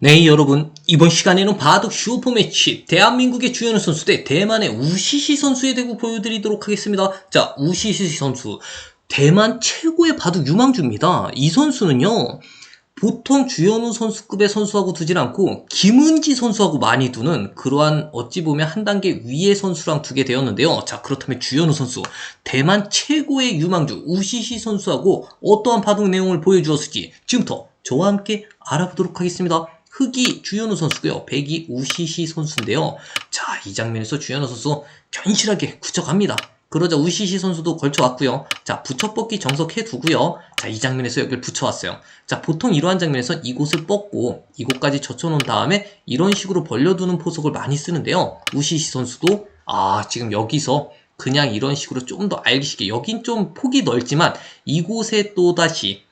네, 여러분. 이번 시간에는 바둑 슈퍼매치 대한민국의 주연 선수 대 대만의 우시시 선수의 대구 보여드리도록 하겠습니다. 자, 우시시 선수. 대만 최고의 바둑 유망주입니다. 이 선수는요. 보통 주현우 선수급의 선수하고 두질 않고 김은지 선수하고 많이 두는 그러한 어찌 보면 한 단계 위의 선수랑 두게 되었는데요. 자 그렇다면 주현우 선수 대만 최고의 유망주 우시시 선수하고 어떠한 바둑 내용을 보여주었을지 지금부터 저와 함께 알아보도록 하겠습니다. 흑이 주현우 선수고요. 백이 우시시 선수인데요. 자 이 장면에서 주현우 선수 견실하게 굳혀갑니다. 그러자 우시시 선수도 걸쳐왔고요. 자, 붙여뻗기 정석해 두고요. 자, 이 장면에서 여기를 붙여왔어요. 자, 보통 이러한 장면에서 이곳을 뻗고 이곳까지 젖혀놓은 다음에 이런 식으로 벌려두는 포석을 많이 쓰는데요. 우시시 선수도 아, 지금 여기서 그냥 이런 식으로 좀 더 알기 쉽게 여긴 좀 폭이 넓지만 이곳에 또다시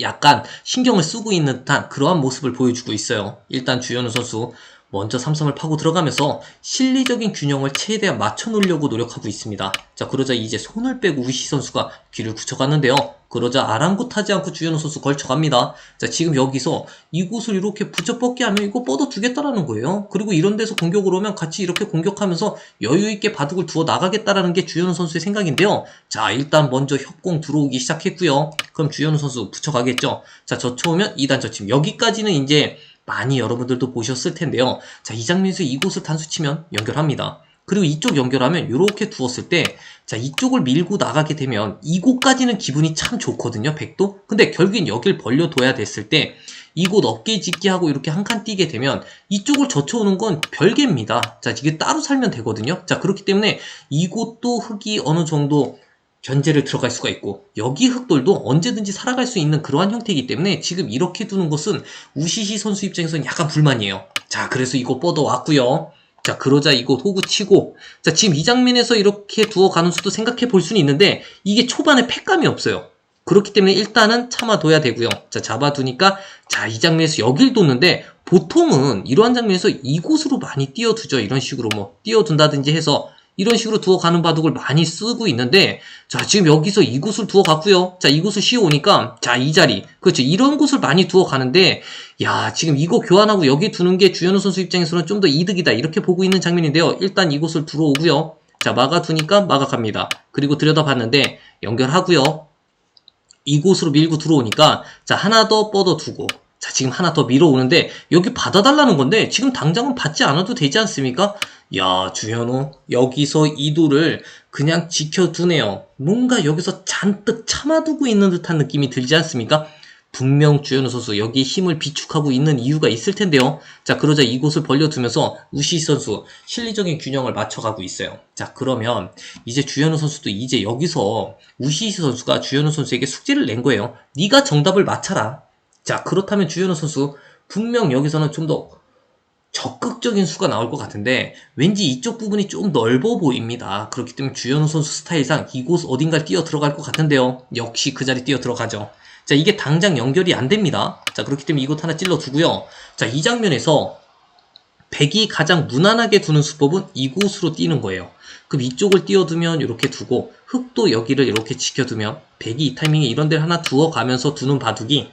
약간 신경을 쓰고 있는 듯한 그러한 모습을 보여주고 있어요. 일단 주현우 선수 먼저 삼삼을 파고 들어가면서 실리적인 균형을 최대한 맞춰 놓으려고 노력하고 있습니다. 자, 그러자 이제 손을 빼고 우시 선수가 귀를 굳혀갔는데요. 그러자 아랑곳하지 않고 주현우 선수 걸쳐갑니다. 자, 지금 여기서 이곳을 이렇게 붙여 뻗게 하면 이거 뻗어 두겠다라는 거예요. 그리고 이런 데서 공격을 오면 같이 이렇게 공격하면서 여유있게 바둑을 두어 나가겠다라는 게 주현우 선수의 생각인데요. 자, 일단 먼저 협공 들어오기 시작했고요. 그럼 주현우 선수 붙여가겠죠. 자, 젖혀오면 2단 젖힘. 여기까지는 이제 많이 여러분들도 보셨을 텐데요. 자, 이 장면에서 이곳을 단수 치면 연결합니다. 그리고 이쪽 연결하면 이렇게 두었을 때, 자, 이쪽을 밀고 나가게 되면 이곳까지는 기분이 참 좋거든요, 백도. 근데 결국엔 여길 벌려둬야 됐을 때, 이곳 어깨 짚기 하고 이렇게 한 칸 뛰게 되면 이쪽을 젖혀오는 건 별개입니다. 자, 이게 따로 살면 되거든요. 자, 그렇기 때문에 이곳도 흙이 어느 정도 견제를 들어갈 수가 있고 여기 흑돌도 언제든지 살아갈 수 있는 그러한 형태이기 때문에 지금 이렇게 두는 것은 우시시 선수 입장에서는 약간 불만이에요. 자 그래서 이거 뻗어 왔고요. 자 그러자 이거 호구 치고 자 지금 이 장면에서 이렇게 두어 가는 수도 생각해 볼 수는 있는데 이게 초반에 팩감이 없어요. 그렇기 때문에 일단은 참아둬야 되고요. 자 잡아두니까 자 이 장면에서 여길 뒀는데 보통은 이러한 장면에서 이곳으로 많이 띄워두죠. 이런 식으로 뭐 띄워둔다든지 해서 이런 식으로 두어 가는 바둑을 많이 쓰고 있는데 자 지금 여기서 이곳을 두어 갔고요. 자 이곳을 씌워오니까 자 이 자리. 그렇죠. 이런 곳을 많이 두어 가는데 야 지금 이거 교환하고 여기 두는 게 주현우 선수 입장에서는 좀 더 이득이다. 이렇게 보고 있는 장면인데요. 일단 이곳을 들어오고요. 자 막아 두니까 막아 갑니다. 그리고 들여다봤는데 연결하고요. 이곳으로 밀고 들어오니까 자 하나 더 뻗어 두고 자 지금 하나 더 밀어오는데 여기 받아달라는 건데 지금 당장은 받지 않아도 되지 않습니까? 야 주현우 여기서 이도를 그냥 지켜두네요. 뭔가 여기서 잔뜩 참아두고 있는 듯한 느낌이 들지 않습니까? 분명 주현우 선수 여기 힘을 비축하고 있는 이유가 있을 텐데요. 자 그러자 이곳을 벌려두면서 우시 선수 실리적인 균형을 맞춰가고 있어요. 자 그러면 이제 주현우 선수도 이제 여기서 우시 선수가 주현우 선수에게 숙제를 낸 거예요. 네가 정답을 맞춰라. 자 그렇다면 주현우 선수 분명 여기서는 좀더 적극적인 수가 나올 것 같은데 왠지 이쪽 부분이 좀 넓어 보입니다. 그렇기 때문에 주현우 선수 스타일상 이곳 어딘가를 뛰어 들어갈 것 같은데요. 역시 그 자리 뛰어 들어가죠. 자 이게 당장 연결이 안 됩니다. 자 그렇기 때문에 이곳 하나 찔러 두고요. 자이 장면에서 백이 가장 무난하게 두는 수법은 이곳으로 뛰는 거예요. 그럼 이쪽을 띄워두면 이렇게 두고 흙도 여기를 이렇게 지켜두면 백이 이 타이밍에 이런 데를 하나 두어가면서 두는 바둑이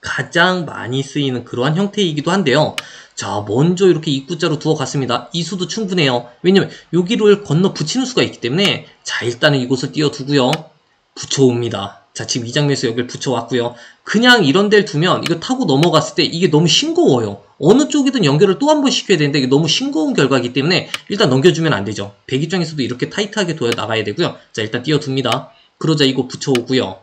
가장 많이 쓰이는 그러한 형태이기도 한데요. 자, 먼저 이렇게 입구자로 두어 갔습니다. 이 수도 충분해요. 왜냐면 여기를 건너 붙이는 수가 있기 때문에 자, 일단은 이곳을 띄워 두고요. 붙여옵니다. 자, 지금 이 장면에서 여기를 붙여왔고요. 그냥 이런 데를 두면 이거 타고 넘어갔을 때 이게 너무 싱거워요. 어느 쪽이든 연결을 또 한 번 시켜야 되는데 이게 너무 싱거운 결과이기 때문에 일단 넘겨주면 안 되죠. 백 입장에서도 이렇게 타이트하게 둬야 나가야 되고요. 자, 일단 띄워둡니다. 그러자 이거 붙여오고요.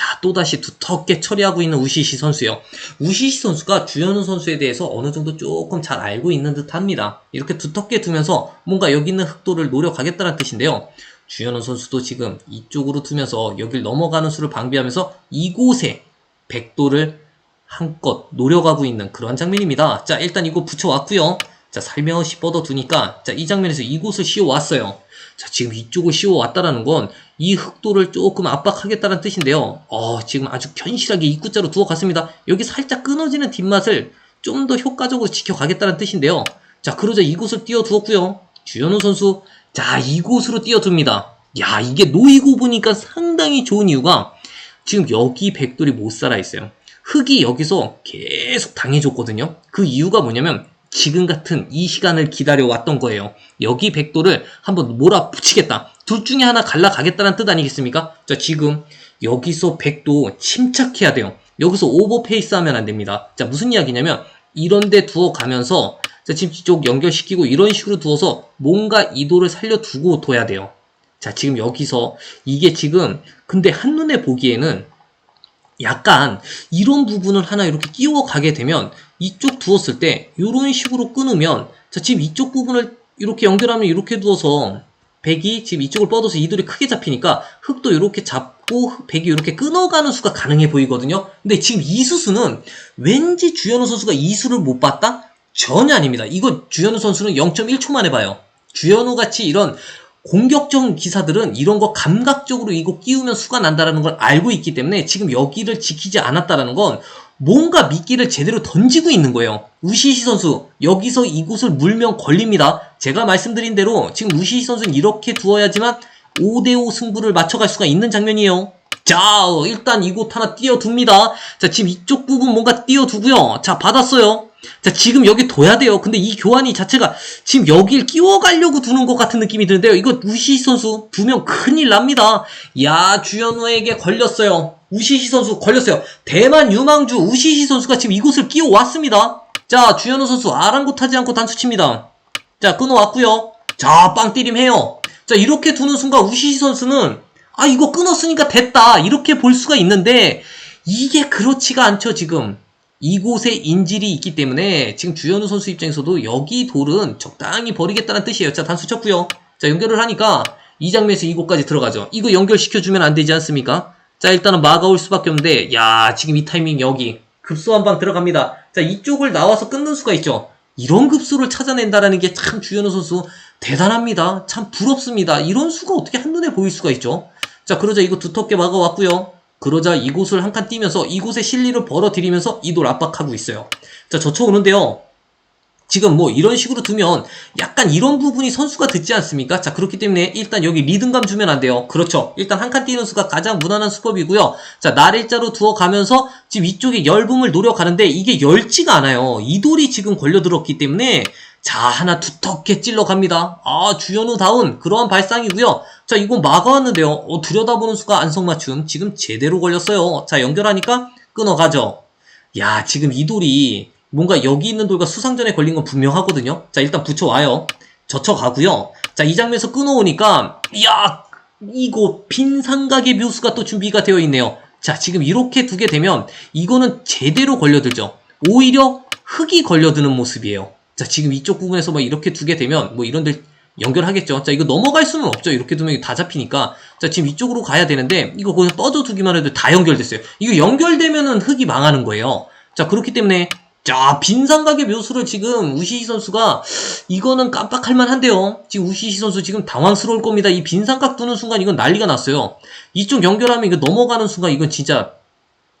자, 또다시 두텁게 처리하고 있는 우시시 선수요. 우시시 선수가 주현우 선수에 대해서 어느 정도 조금 잘 알고 있는 듯 합니다. 이렇게 두텁게 두면서 뭔가 여기 있는 흑도를 노려가겠다는 뜻인데요. 주현우 선수도 지금 이쪽으로 두면서 여길 넘어가는 수를 방비하면서 이곳에 백도를 한껏 노려가고 있는 그런 장면입니다. 자, 일단 이거 붙여왔고요. 자, 살며시 뻗어두니까 자, 이 장면에서 이곳을 씌워왔어요. 자, 지금 이쪽을 씌워왔다라는 건 이 흑도를 조금 압박하겠다는 뜻인데요. 어, 지금 아주 견실하게 입구자로 두어갔습니다. 여기 살짝 끊어지는 뒷맛을 좀 더 효과적으로 지켜가겠다는 뜻인데요. 자, 그러자 이곳을 띄워두었고요. 주현우 선수, 자, 이곳으로 띄워둡니다. 야, 이게 놓이고 보니까 상당히 좋은 이유가 지금 여기 백돌이 못 살아있어요. 흑이 여기서 계속 당해줬거든요. 그 이유가 뭐냐면 지금 같은 이 시간을 기다려왔던 거예요. 여기 백도를 한번 몰아붙이겠다. 둘 중에 하나 갈라가겠다는 뜻 아니겠습니까? 자, 지금 여기서 백도 침착해야 돼요. 여기서 오버페이스 하면 안 됩니다. 자, 무슨 이야기냐면 이런 데 두어 가면서 자, 지금 이쪽 연결시키고 이런 식으로 두어서 뭔가 이도를 살려두고 둬야 돼요. 자, 지금 여기서 이게 지금 근데 한눈에 보기에는 약간 이런 부분을 하나 이렇게 끼워 가게 되면 이쪽 두었을 때 이런 식으로 끊으면 자 지금 이쪽 부분을 이렇게 연결하면 이렇게 두어서 백이 지금 이쪽을 뻗어서 이 돌이 크게 잡히니까 흙도 이렇게 잡고 흙- 백이 이렇게 끊어가는 수가 가능해 보이거든요. 근데 지금 이 수수는 왠지 주현우 선수가 이 수를 못 봤다? 전혀 아닙니다. 이거 주현우 선수는 0.1초 만에 봐요. 주현우 같이 이런 공격적인 기사들은 이런 거 감각적으로 이거 끼우면 수가 난다라는 걸 알고 있기 때문에 지금 여기를 지키지 않았다라는 건 뭔가 미끼를 제대로 던지고 있는 거예요. 우시시 선수 여기서 이곳을 물면 걸립니다. 제가 말씀드린 대로 지금 우시시 선수는 이렇게 두어야지만 5대5 승부를 맞춰갈 수가 있는 장면이에요. 자, 어, 일단 이곳 하나 띄워둡니다. 자, 지금 이쪽 부분 뭔가 띄워두고요. 자, 받았어요. 자, 지금 여기 둬야 돼요. 근데 이 교환이 자체가 지금 여길 끼워가려고 두는 것 같은 느낌이 드는데요. 이거 우시시 선수 두면 큰일 납니다. 야, 주현우에게 걸렸어요. 우시시 선수 걸렸어요. 대만 유망주 우시시 선수가 지금 이곳을 끼워왔습니다. 자, 주현우 선수 아랑곳하지 않고 단수 칩니다. 자, 끊어왔고요. 자, 빵띠림 해요. 자, 이렇게 두는 순간 우시시 선수는 아, 이거 끊었으니까 됐다. 이렇게 볼 수가 있는데 이게 그렇지가 않죠, 지금. 이곳에 인질이 있기 때문에 지금 주현우 선수 입장에서도 여기 돌은 적당히 버리겠다는 뜻이에요. 자, 단수 쳤고요. 자, 연결을 하니까 이 장면에서 이곳까지 들어가죠. 이거 연결시켜주면 안 되지 않습니까? 자, 일단은 막아올 수밖에 없는데, 야, 지금 이 타이밍 여기 급소 한 방 들어갑니다. 자, 이쪽을 나와서 끊는 수가 있죠. 이런 급소를 찾아낸다라는 게 참 주현우 선수 대단합니다. 참 부럽습니다. 이런 수가 어떻게 한눈에 보일 수가 있죠. 자, 그러자 이거 두텁게 막아왔고요. 그러자 이곳을 한 칸 뛰면서 이곳에 실리를 벌어들이면서 이 돌 압박하고 있어요. 자, 젖혀오는데요. 지금 뭐 이런 식으로 두면 약간 이런 부분이 선수가 듣지 않습니까? 자, 그렇기 때문에 일단 여기 리듬감 주면 안 돼요. 그렇죠. 일단 한 칸 뛰는 수가 가장 무난한 수법이고요. 자, 날일자로 두어 가면서 지금 이쪽에 열붐을 노려가는데 이게 열지가 않아요. 이 돌이 지금 걸려들었기 때문에 자, 하나 두텁게 찔러 갑니다. 아, 주현우 다운 그러한 발상이고요. 자, 이거 막아왔는데요. 어, 들여다보는 수가 안성맞춤 지금 제대로 걸렸어요. 자, 연결하니까 끊어가죠. 야, 지금 이 돌이 뭔가 여기 있는 돌과 수상전에 걸린 건 분명하거든요. 자, 일단 붙여와요. 젖혀가고요. 자, 이 장면에서 끊어오니까, 이야, 이거 빈 삼각의 묘수가 또 준비가 되어 있네요. 자, 지금 이렇게 두게 되면 이거는 제대로 걸려들죠. 오히려 흙이 걸려드는 모습이에요. 자, 지금 이쪽 부분에서 뭐 이렇게 두게 되면 뭐 이런 데 연결하겠죠. 자, 이거 넘어갈 수는 없죠. 이렇게 두면 다 잡히니까. 자, 지금 이쪽으로 가야 되는데 이거 거기서 뻗어 두기만 해도 다 연결됐어요. 이거 연결되면은 흙이 망하는 거예요. 자, 그렇기 때문에 자, 빈 삼각의 묘수를 지금 우시시 선수가 이거는 깜빡할 만한데요. 지금 우시시 선수 지금 당황스러울 겁니다. 이 빈 삼각 두는 순간 이건 난리가 났어요. 이쪽 연결하면 이거 넘어가는 순간 이건 진짜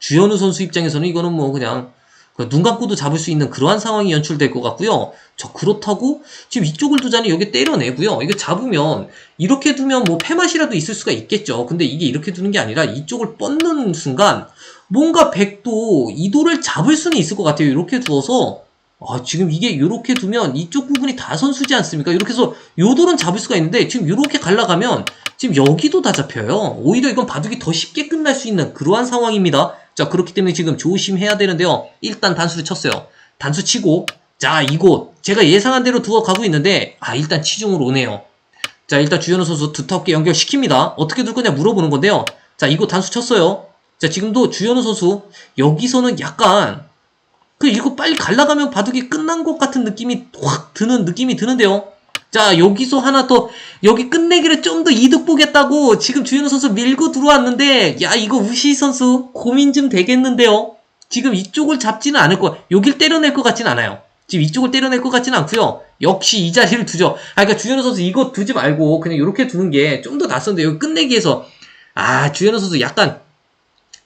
주현우 선수 입장에서는 이거는 뭐 그냥 그눈 감고도 잡을 수 있는 그러한 상황이 연출될 것 같고요. 저 그렇다고 지금 이쪽을 두자니 여기 때려내고요. 이거 잡으면 이렇게 두면 뭐 패맛이라도 있을 수가 있겠죠. 근데 이게 이렇게 두는 게 아니라 이쪽을 뻗는 순간 뭔가 백도 이도를 잡을 수는 있을 것 같아요. 이렇게 두어서 아, 지금 이게 이렇게 두면 이쪽 부분이 다 선수지 않습니까? 이렇게 해서 요 돌은 잡을 수가 있는데 지금 이렇게 갈라가면 지금 여기도 다 잡혀요. 오히려 이건 바둑이 더 쉽게 끝날 수 있는 그러한 상황입니다. 자, 그렇기 때문에 지금 조심해야 되는데요. 일단 단수를 쳤어요. 단수 치고 자, 이곳 제가 예상한 대로 두어 가고 있는데 아, 일단 치중으로 오네요. 자, 일단 주현우 선수 두텁게 연결시킵니다. 어떻게 둘 거냐 물어보는 건데요. 자, 이곳 단수 쳤어요. 자, 지금도 주현우 선수 여기서는 약간 그 이거 빨리 갈라가면 바둑이 끝난 것 같은 느낌이 확 드는 느낌이 드는데요. 자, 여기서 하나 더 여기 끝내기를 좀 더 이득 보겠다고 지금 주현우 선수 밀고 들어왔는데 야, 이거 우시 선수 고민 좀 되겠는데요. 지금 이쪽을 잡지는 않을 거, 여길 때려낼 것 같진 않아요. 지금 이쪽을 때려낼 것 같지는 않고요. 역시 이 자리를 두죠. 아, 그러니까 주현우 선수 이거 두지 말고 그냥 이렇게 두는 게 좀 더 낫었는데 여기 끝내기에서 아, 주현우 선수 약간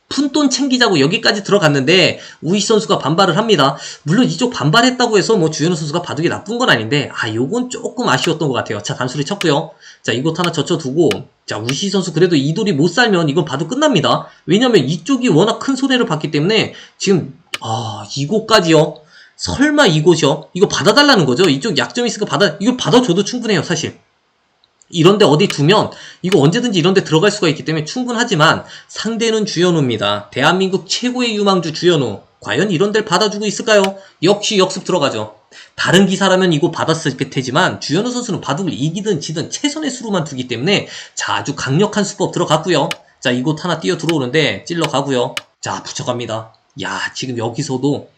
푼돈 챙기자고 여기까지 들어갔는데 우희 선수가 반발을 합니다. 물론 이쪽 반발했다고 해서 뭐 주현우 선수가 바둑이 나쁜 건 아닌데 아 요건 조금 아쉬웠던 것 같아요. 자 단수를 쳤고요. 자 이곳 하나 젖혀두고 자, 우시 선수 그래도 이 돌이 못 살면 이건 봐도 끝납니다. 왜냐면 이쪽이 워낙 큰 손해를 봤기 때문에 지금 아, 이곳까지요. 설마 이곳이요? 이거 받아달라는 거죠? 이쪽 약점 있으니까 받아, 이거 받아줘도 충분해요, 사실. 이런데 어디 두면 이거 언제든지 이런데 들어갈 수가 있기 때문에 충분하지만 상대는 주현우입니다. 대한민국 최고의 유망주 주현우. 과연 이런 데를 받아주고 있을까요? 역시 역습 들어가죠. 다른 기사라면 이거 받았을 테지만 주현우 선수는 바둑을 이기든 지든 최선의 수로만 두기 때문에 자 아주 강력한 수법 들어갔고요. 자 이곳 하나 뛰어 들어오는데 찔러 가고요. 자 붙여갑니다. 야 지금 여기서도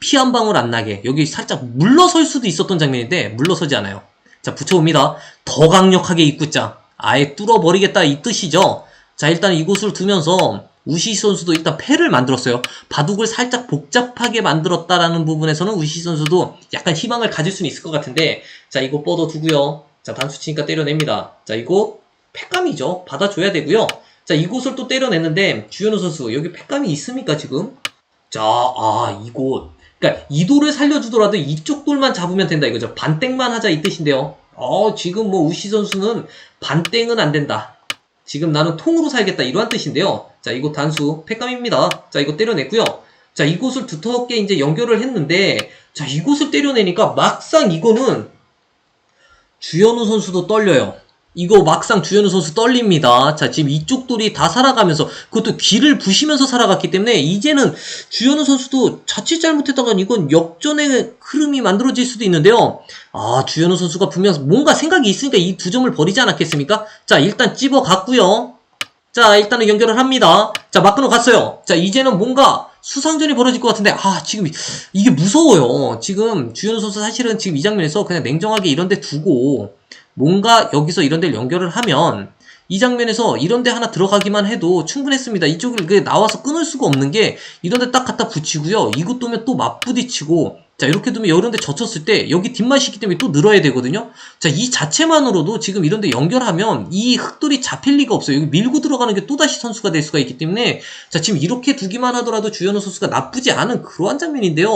피 한 방울 안 나게 여기 살짝 물러설 수도 있었던 장면인데 물러서지 않아요. 자 붙여옵니다. 더 강력하게 입구자 아예 뚫어버리겠다 이 뜻이죠. 자 일단 이곳을 두면서 우시 선수도 일단 패를 만들었어요. 바둑을 살짝 복잡하게 만들었다라는 부분에서는 우시 선수도 약간 희망을 가질 수는 있을 것 같은데 자 이거 뻗어 두고요. 자 단수 치니까 때려냅니다. 자 이거 패감이죠. 받아줘야 되고요. 자 이곳을 또 때려냈는데 주현우 선수 여기 패감이 있습니까 지금? 자, 아, 이곳. 그러니까 이 돌을 살려주더라도 이쪽 돌만 잡으면 된다 이거죠. 반땡만 하자 이 뜻인데요. 어, 지금 뭐 우시 선수는 반땡은 안 된다. 지금 나는 통으로 살겠다 이러한 뜻인데요. 자, 이곳 단수 패감입니다. 자, 이거 때려냈고요. 자, 이곳을 두텁게 이제 연결을 했는데 자, 이곳을 때려내니까 막상 이거는 주현우 선수도 떨려요. 이거 막상 주현우 선수 떨립니다. 자, 지금 이쪽 돌이 다 살아가면서 그것도 귀를 부시면서 살아갔기 때문에 이제는 주현우 선수도 자칫 잘못했다간 이건 역전의 흐름이 만들어질 수도 있는데요. 아, 주현우 선수가 분명 뭔가 생각이 있으니까 이 두 점을 버리지 않았겠습니까? 자, 일단 찝어 갔고요. 자, 일단은 연결을 합니다. 자, 막 끊어 갔어요. 자, 이제는 뭔가 수상전이 벌어질 것 같은데, 아, 지금 이게 무서워요. 지금 주현우 선수 사실은 지금 이 장면에서 그냥 냉정하게 이런 데 두고 뭔가 여기서 이런 데를 연결을 하면 이 장면에서 이런 데 하나 들어가기만 해도 충분했습니다. 이쪽을 그 나와서 끊을 수가 없는 게 이런 데 딱 갖다 붙이고요. 이곳 두면 또 맞부딪히고 자 이렇게 두면 이런 데 젖혔을 때 여기 뒷맛이 있기 때문에 또 늘어야 되거든요. 자 이 자체만으로도 지금 이런 데 연결하면 이 흑돌이 잡힐 리가 없어요. 여기 밀고 들어가는 게 또다시 선수가 될 수가 있기 때문에 자 지금 이렇게 두기만 하더라도 주현우 선수가 나쁘지 않은 그러한 장면인데요.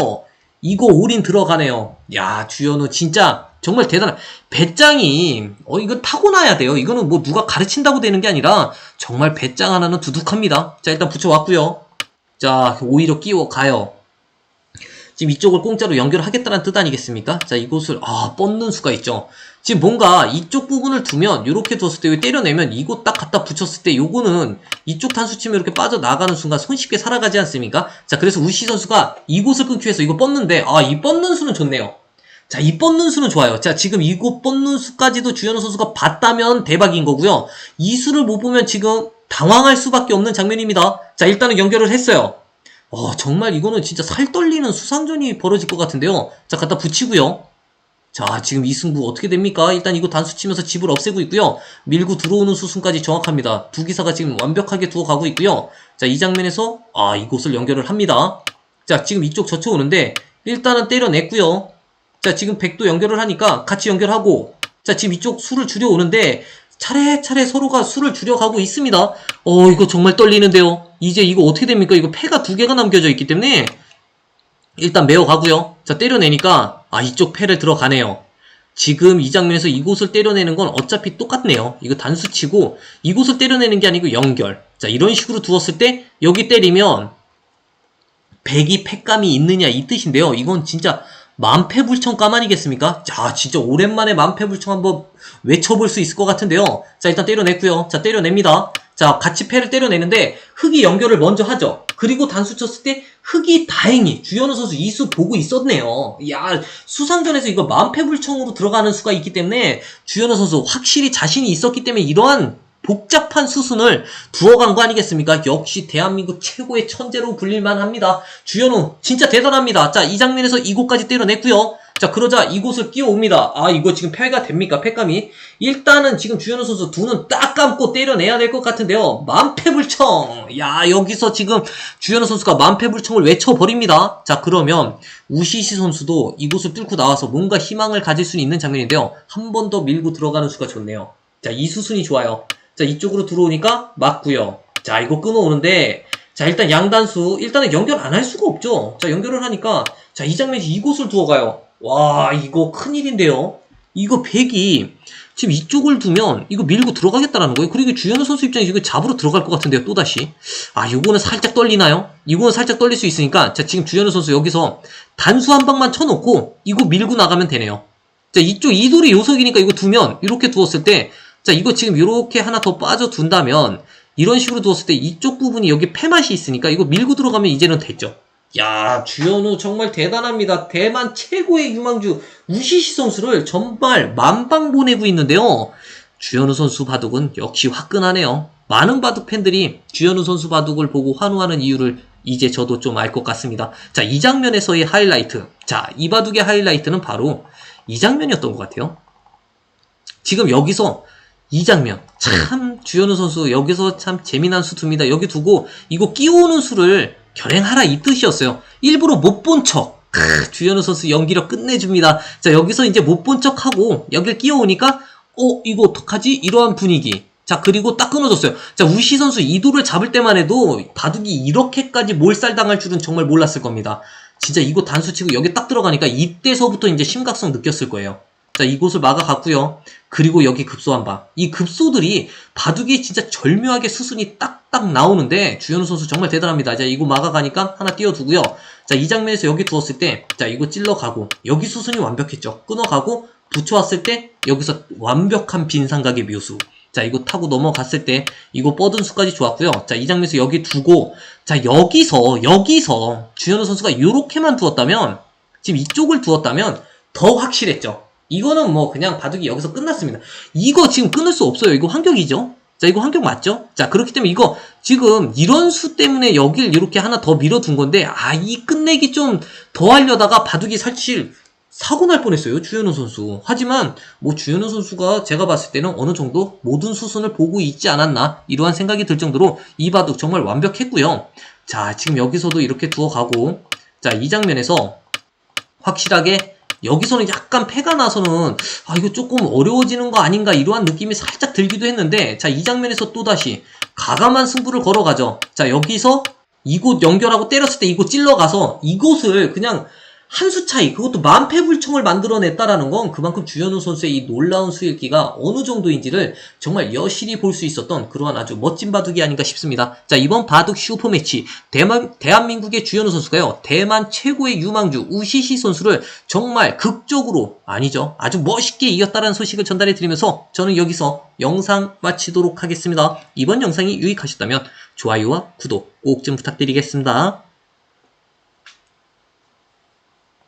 이거 올인 들어가네요. 야 주현우 진짜 정말 대단한 배짱이 어 이거 타고나야 돼요. 이거는 뭐 누가 가르친다고 되는 게 아니라 정말 배짱 하나는 두둑합니다. 자 일단 붙여왔고요. 자 오히려 끼워 가요. 지금 이쪽을 공짜로 연결하겠다는 뜻 아니겠습니까? 자 이곳을 아 뻗는 수가 있죠. 지금 뭔가 이쪽 부분을 두면 이렇게 뒀을 때 때려내면 이곳 딱 갖다 붙였을 때 요거는 이쪽 단수 치면 이렇게 빠져나가는 순간 손쉽게 살아가지 않습니까? 자 그래서 우시 선수가 이곳을 끊기 위해서 이거 뻗는데 아 이 뻗는 수는 좋네요. 자, 이 뻗는 수는 좋아요. 자, 지금 이곳 뻗는 수까지도 주현우 선수가 봤다면 대박인 거고요. 이 수를 못 보면 지금 당황할 수밖에 없는 장면입니다. 자, 일단은 연결을 했어요. 어, 정말 이거는 진짜 살 떨리는 수상전이 벌어질 것 같은데요. 자, 갖다 붙이고요. 자, 지금 이 승부 어떻게 됩니까? 일단 이거 단수 치면서 집을 없애고 있고요. 밀고 들어오는 수순까지 정확합니다. 두 기사가 지금 완벽하게 두어 가고 있고요. 자, 이 장면에서 아, 이곳을 연결을 합니다. 자, 지금 이쪽 젖혀오는데 일단은 때려냈고요. 자, 지금 백도 연결을 하니까 같이 연결하고, 자, 지금 이쪽 수를 줄여오는데, 차례차례 서로가 수를 줄여가고 있습니다. 어, 이거 정말 떨리는데요. 이제 이거 어떻게 됩니까? 이거 패가 두 개가 남겨져 있기 때문에, 일단 메어가고요. 자, 때려내니까, 아, 이쪽 패를 들어가네요. 지금 이 장면에서 이곳을 때려내는 건 어차피 똑같네요. 이거 단수 치고, 이곳을 때려내는 게 아니고 연결. 자, 이런 식으로 두었을 때, 여기 때리면, 백이 패감이 있느냐 이 뜻인데요. 이건 진짜 만패불청감 아니겠습니까? 자, 진짜 오랜만에 만패불청 한번 외쳐볼 수 있을 것 같은데요. 자, 일단 때려냈고요. 자, 때려냅니다. 자, 같이 패를 때려내는데 흑이 연결을 먼저 하죠. 그리고 단수 쳤을 때 흑이 다행히 주현우 선수 이 수 보고 있었네요. 야, 수상전에서 이거 만패불청으로 들어가는 수가 있기 때문에 주현우 선수 확실히 자신이 있었기 때문에 이러한 복잡한 수순을 두어간 거 아니겠습니까? 역시 대한민국 최고의 천재로 불릴만 합니다. 주현우 진짜 대단합니다. 자, 이 장면에서 이곳까지 때려냈고요. 자, 그러자 이곳을 끼워옵니다. 아, 이거 지금 패가 됩니까? 패감이. 일단은 지금 주현우 선수 두 눈 딱 감고 때려내야 될 것 같은데요. 만패불청. 야, 여기서 지금 주현우 선수가 만패불청을 외쳐버립니다. 자, 그러면 우시시 선수도 이곳을 뚫고 나와서 뭔가 희망을 가질 수 있는 장면인데요. 한 번 더 밀고 들어가는 수가 좋네요. 자, 이 수순이 좋아요. 자, 이쪽으로 들어오니까 맞고요. 자, 이거 끊어오는데 자, 일단 양단수 일단은 연결 안 할 수가 없죠. 자, 연결을 하니까 자, 이 장면에서 이곳을 두어 가요. 와, 이거 큰일인데요. 이거 100이 지금 이쪽을 두면 이거 밀고 들어가겠다라는 거예요. 그리고 주현우 선수 입장에서 이거 잡으러 들어갈 것 같은데요. 또다시. 아, 요거는 살짝 떨리나요? 이거는 살짝 떨릴 수 있으니까 자, 지금 주현우 선수 여기서 단수 한 방만 쳐놓고 이거 밀고 나가면 되네요. 자, 이쪽 이돌이 요석이니까 이거 두면 이렇게 두었을 때 자, 이거 지금 이렇게 하나 더 빠져 둔다면 이런 식으로 두었을 때 이쪽 부분이 여기 패맛이 있으니까 이거 밀고 들어가면 이제는 됐죠. 야, 주현우 정말 대단합니다. 대만 최고의 유망주 우시시 선수를 정말 만방 보내고 있는데요. 주현우 선수 바둑은 역시 화끈하네요. 많은 바둑 팬들이 주현우 선수 바둑을 보고 환호하는 이유를 이제 저도 좀 알 것 같습니다. 자, 이 장면에서의 하이라이트. 자, 이 바둑의 하이라이트는 바로 이 장면이었던 것 같아요. 지금 여기서 이 장면 참 주현우 선수 여기서 참 재미난 수투입니다. 여기 두고 이거 끼우는 수를 결행하라 이 뜻이었어요. 일부러 못 본 척. 크, 주현우 선수 연기력 끝내줍니다. 자 여기서 이제 못 본 척하고 여기를 끼워오니까 어 이거 어떡하지? 이러한 분위기. 자 그리고 딱 끊어졌어요. 자 우시 선수 이도를 잡을 때만 해도 바둑이 이렇게까지 몰살당할 줄은 정말 몰랐을 겁니다. 진짜 이거 단수 치고 여기 딱 들어가니까 이때서부터 이제 심각성 느꼈을 거예요. 자, 이곳을 막아갔고요. 그리고 여기 급소 한 방. 이 급소들이 바둑이 진짜 절묘하게 수순이 딱딱 나오는데 주현우 선수 정말 대단합니다. 자, 이거 막아가니까 하나 띄워두고요. 자, 이 장면에서 여기 두었을 때, 자, 이거 찔러가고 여기 수순이 완벽했죠. 끊어가고 붙여왔을 때 여기서 완벽한 빈삼각의 묘수. 자, 이거 타고 넘어갔을 때 이거 뻗은 수까지 좋았고요. 자, 이 장면에서 여기 두고 자, 여기서 여기서 주현우 선수가 이렇게만 두었다면 지금 이쪽을 두었다면 더 확실했죠. 이거는 뭐 그냥 바둑이 여기서 끝났습니다. 이거 지금 끊을 수 없어요. 이거 환경이죠. 자, 이거 환경 맞죠? 자, 그렇기 때문에 이거 지금 이런 수 때문에 여길 이렇게 하나 더 밀어둔 건데, 아, 이 끝내기 좀 더 하려다가 바둑이 사실 사고 날 뻔했어요. 주현우 선수. 하지만 뭐 주현우 선수가 제가 봤을 때는 어느 정도 모든 수순을 보고 있지 않았나 이러한 생각이 들 정도로 이 바둑 정말 완벽했고요. 자, 지금 여기서도 이렇게 두어가고 자, 이 장면에서 확실하게 여기서는 약간 패가 나서는 아 이거 조금 어려워지는 거 아닌가 이러한 느낌이 살짝 들기도 했는데 자 이 장면에서 또다시 가감한 승부를 걸어가죠. 자 여기서 이곳 연결하고 때렸을 때 이곳 찔러가서 이곳을 그냥 한 수 차이 그것도 만패불청을 만들어냈다라는 건 그만큼 주현우 선수의 이 놀라운 수일기가 어느 정도인지를 정말 여실히 볼 수 있었던 그러한 아주 멋진 바둑이 아닌가 싶습니다. 자 이번 바둑 슈퍼매치 대만, 대한민국의 주현우 선수가요 대만 최고의 유망주 우시시 선수를 정말 극적으로 아니죠 아주 멋있게 이겼다는 소식을 전달해 드리면서 저는 여기서 영상 마치도록 하겠습니다. 이번 영상이 유익하셨다면 좋아요와 구독 꼭 좀 부탁드리겠습니다.